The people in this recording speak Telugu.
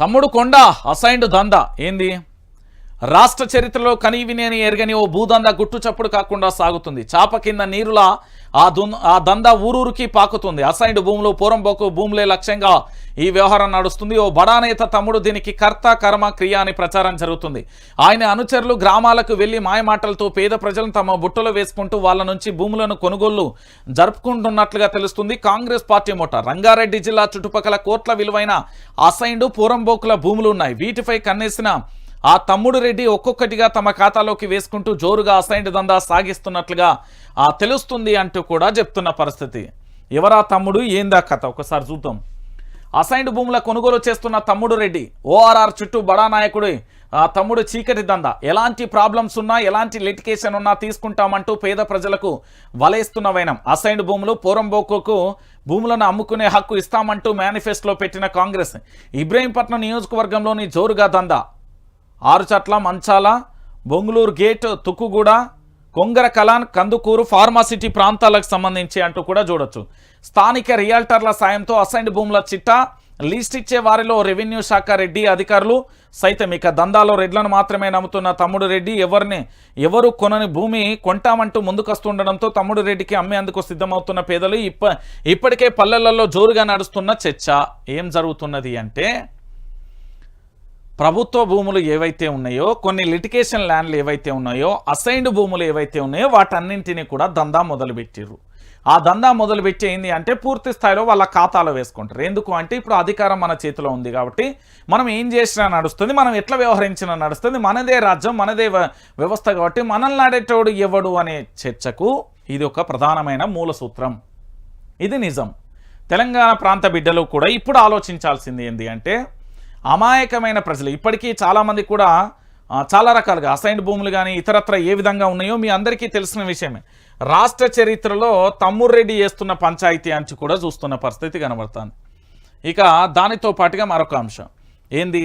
తమ్ముడు కొండ అసైన్డ్ దంద. ఏంది? రాష్ట్ర చరిత్రలో కనీవినేని ఎరగని ఓ భూదంద గుట్టు చప్పుడు కాకుండా సాగుతుంది. చాప కింద నీరులా ఆ దున్ ఆ దంద ఊరూరికి పాకుతుంది. అసైన్డ్ భూములు పూరంబోకు భూములే లక్ష్యంగా ఈ వ్యవహారం నడుస్తుంది. ఓ బడానేత తమ్ముడు దీనికి కర్త కర్మ క్రియ అని ప్రచారం జరుగుతుంది. ఆయన అనుచరులు గ్రామాలకు వెళ్ళి మాయమాటలతో పేద ప్రజలను తమ బుట్టలో వేసుకుంటూ వాళ్ళ నుంచి భూములను కొనుగోళ్ళు జరుపుకుంటున్నట్లుగా తెలుస్తుంది కాంగ్రెస్ పార్టీ మూట. రంగారెడ్డి జిల్లా చుట్టుపక్కల కోట్ల విలువైన అసైన్డ్ పూరంబోకుల భూములు ఉన్నాయి. వీటిపై కన్నేసిన ఆ తమ్ముడు రెడ్డి ఒక్కొక్కటిగా తమ ఖాతాలోకి వేసుకుంటూ జోరుగా అసైన్డ్ దందా సాగిస్తున్నట్లుగా ఆ తెలుస్తుంది అంటూ కూడా చెప్తున్న పరిస్థితి. ఎవరా తమ్ముడు? ఏందా కథ? ఒకసారి చూద్దాం. అసైన్డ్ భూముల కొనుగోలు చేస్తున్న తమ్ముడు రెడ్డి ఓఆర్ఆర్ చుట్టూ బడా నాయకుడి ఆ తమ్ముడు చీకటి దందా. ఎలాంటి ప్రాబ్లమ్స్ ఉన్నా ఎలాంటి లిటికేషన్ ఉన్నా తీసుకుంటామంటూ పేద ప్రజలకు వలేస్తున్న వైనం. అసైన్డ్ భూములు పోరంబోకుకు భూములను అమ్ముకునే హక్కు ఇస్తామంటూ మేనిఫెస్టోలో పెట్టిన కాంగ్రెస్. ఇబ్రహీంపట్నం నియోజకవర్గంలోని జోరుగా దందా. Aruchatla Manchala Bongaluru gate Tukkuguda Kongara Kalan Kandukur pharma city ప్రాంతాలకు సంబంధించి అంటూ కూడా చూడొచ్చు. స్థానిక రియాల్టర్ల సాయంతో అసైన్డ్ భూముల చిట్టా లిస్ట్ ఇచ్చే వారిలో రెవెన్యూ శాఖ రెడ్డి అధికారులు సైతం ఇక దందాలో రెడ్లను మాత్రమే నమ్ముతున్న తమ్ముడు రెడ్డి ఎవరిని ఎవరు కొనని భూమి కొంటామంటూ ముందుకొస్తుండడంతో తమ్ముడు రెడ్డికి అమ్మేందుకు సిద్ధమవుతున్న పేదలు ఇప్ప ఇప్పటికే పల్లెలలో జోరుగా నడుస్తున్న చర్చ ఏం జరుగుతున్నది అంటే ప్రభుత్వ భూములు ఏవైతే ఉన్నాయో కొన్ని లిటికేషన్ ల్యాండ్లు ఏవైతే ఉన్నాయో అసైన్డ్ భూములు ఏవైతే ఉన్నాయో వాటన్నింటినీ కూడా దందా మొదలుపెట్టిర్రు. ఆ దందా మొదలుపెట్టి ఏంది అంటే పూర్తి స్థాయిలో వాళ్ళ ఖాతాలో వేసుకుంటారు. ఎందుకు అంటే ఇప్పుడు అధికారం మన చేతిలో ఉంది కాబట్టి మనం ఏం చేసినా నడుస్తుంది మనం ఎట్లా వ్యవహరించినా నడుస్తుంది మనదే రాజ్యం మనదే వ్యవస్థ కాబట్టి మనల్ని ఆడేటోడు ఎవడు అనే చర్చకు ఇది ఒక ప్రధానమైన మూల సూత్రం. ఇది నిజం. తెలంగాణ ప్రాంత బిడ్డలు కూడా ఇప్పుడు ఆలోచించాల్సింది ఏంటి అంటే అమాయకమైన ప్రజలు. ఇప్పటికీ చాలామంది కూడా చాలా రకాలుగా అసైన్డ్ భూములు కానీ ఇతరత్ర ఏ విధంగా ఉన్నాయో మీ అందరికీ తెలిసిన విషయమే. రాష్ట్ర చరిత్రలో తమ్మురెడ్డి చేస్తున్న పంచాయతీ అంచు కూడా చూస్తున్న పరిస్థితి కనబడుతుంది. ఇక దానితో పాటుగా మరొక అంశం. ఏంది?